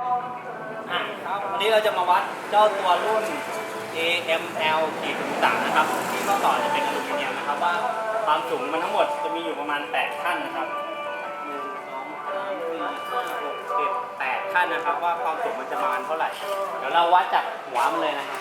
อะครับวันนี้เราจะมาวัดเจ้าตัวรุ่น AML ขีดถึงสามนะครับ ที่ข้อต่อจะเป็นอลูมิเนียมนะครับ ว่าความสูงมันทั้งหมดจะมีอยู่ประมาณ 8 ขั้นนะครับหนึ่งสองสามสี่ห้าหกเจ็ดแปดขั้นนะครับ ว่าความสูงมันจะประมาณเท่าไหร่ เดี๋ยวเราวัดจากหัวมันเลยนะครับ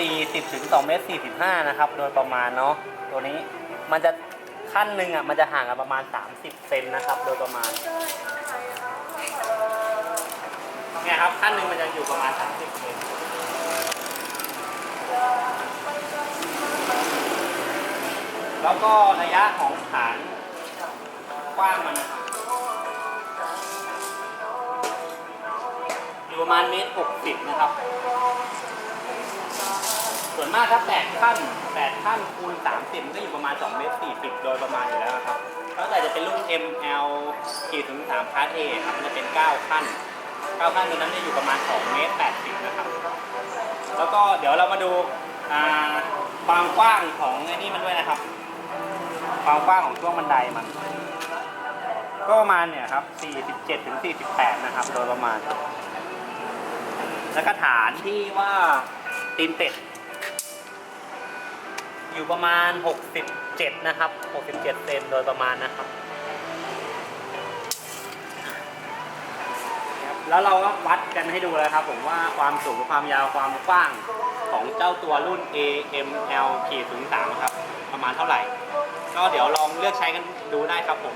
40ถึง2เมตร45นะครับ โดยประมาณเนาะ ตัวนี้มันจะขั้นหนึ่งอะ มันจะห่างกันประมาณ 30เซนนะครับ โดยประมาณเนี่ยครับขั้นหนึ่งมันจะอยู่ประมาณ 30เซนแล้วก็ระยะของฐานกว้างมันนะครับอยู่ประมาณเมตรหกสิบนะครับ ส่วนมากถ้าแปดขั้นแปดขั้นคูณสามสิบก็อยู่ประมาณสองเมตรสี่สิบโดยประมาณอยู่แล้วครับแล้วแต่จะเป็นรุ่น ML ขีดถึงสามพาร์ทเอครับมันจะเป็นเก้าขั้นเก้าขั้นตัวนั้นจะอยู่ประมาณสองเมตรแปดสิบนะครับ แล้วก็เดี๋ยวเรามาดูความกว้างของไอ้นี่มันด้วยนะครับ ความกว้างของช่วงบันไดมัน ก็ประมาณเนี่ยครับ 47ถึง48 นะครับ โดยประมาณ แล้วก็ฐานที่ว่าตีนเป็ด อยู่ประมาณ 67 นะครับ 67 เซนโดยประมาณนะครับ แล้วเราก็วัดกันให้ดูแล้วครับผมว่าความสูงความยาวความกว้างของเจ้าตัวรุ่น AML ขีดถึง3ครับ ประมาณเท่าไหร่ ก็เดี๋ยวลองเลือกใช้กันดูได้ครับผม